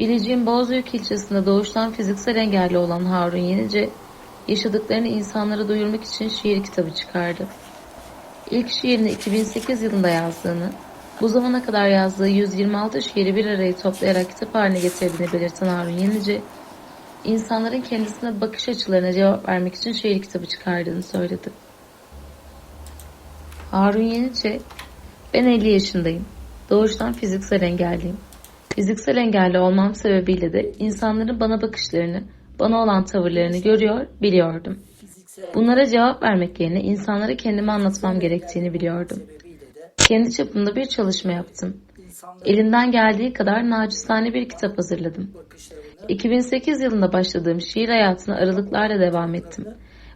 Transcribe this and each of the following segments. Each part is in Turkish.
Bilecik'in Bozüyük ilçesinde doğuştan fiziksel engelli olan Harun Yenice, yaşadıklarını insanlara duyurmak için şiir kitabı çıkardı. İlk şiirini 2008 yılında yazdığını, bu zamana kadar yazdığı 126 şiiri bir araya toplayarak kitap haline getirdiğini belirten Harun Yenice, insanların kendisine bakış açılarına cevap vermek için şiir kitabı çıkardığını söyledi. Harun Yenice, ben 50 yaşındayım. Doğuştan fiziksel engelliyim. Fiziksel engelli olmam sebebiyle de insanların bana bakışlarını, bana olan tavırlarını görüyor, biliyordum. Bunlara cevap vermek yerine insanlara kendimi anlatmam gerektiğini biliyordum. Kendi çapımda bir çalışma yaptım. Elimden geldiği kadar nacizane bir kitap hazırladım. 2008 yılında başladığım şiir hayatına aralıklarla devam ettim.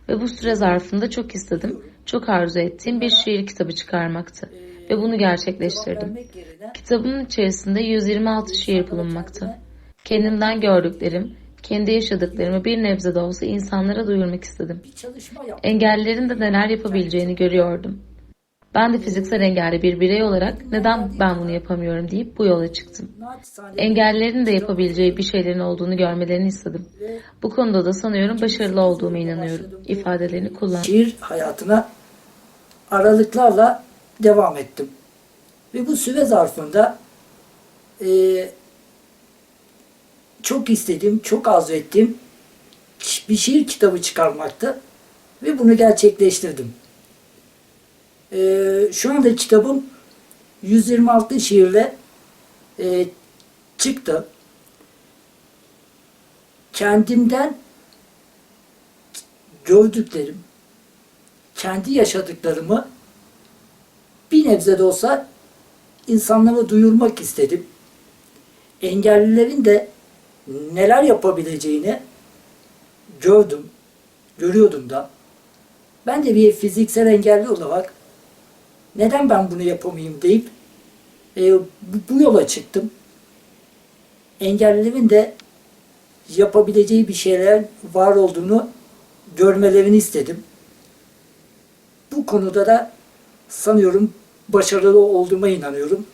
Ve bu süre zarfında çok istedim, çok arzu ettiğim bir şiir kitabı çıkarmaktı. Ve bunu gerçekleştirdim. Kitabımın içerisinde 126 şiir bulunmakta. Kendimden gördüklerim, kendi yaşadıklarımı bir nebze de olsa insanlara duyurmak istedim. Engellilerin de neler yapabileceğini görüyordum. Ben de fiziksel engelli bir birey olarak neden ben bunu yapamıyorum deyip bu yola çıktım. Engellilerin de yapabileceği bir şeylerin olduğunu görmelerini istedim. Bu konuda da sanıyorum başarılı olduğuma inanıyorum. ifadelerini kullan. şiir hayatına aralıklarla devam ettim. Ve bu süre zarfında eee, çok istediğim, çok arzu ettiğim bir şiir kitabı çıkarmaktı. Ve bunu gerçekleştirdim. Eee, şu anda kitabım 126 şiirle eee, çıktı. Kendimden gördüklerim, kendi yaşadıklarımı bir nebze de olsa insanlara duyurmak istedim. Engellilerin de neler yapabileceğini gördüm, görüyordum da. Ben de bir fiziksel engelli olarak neden ben bunu yapamayayım deyip e, bu, yola çıktım. Engellilerin de yapabileceği bir şeyler var olduğunu görmelerini istedim. Bu konuda da sanıyorum başarılı olduğuma inanıyorum.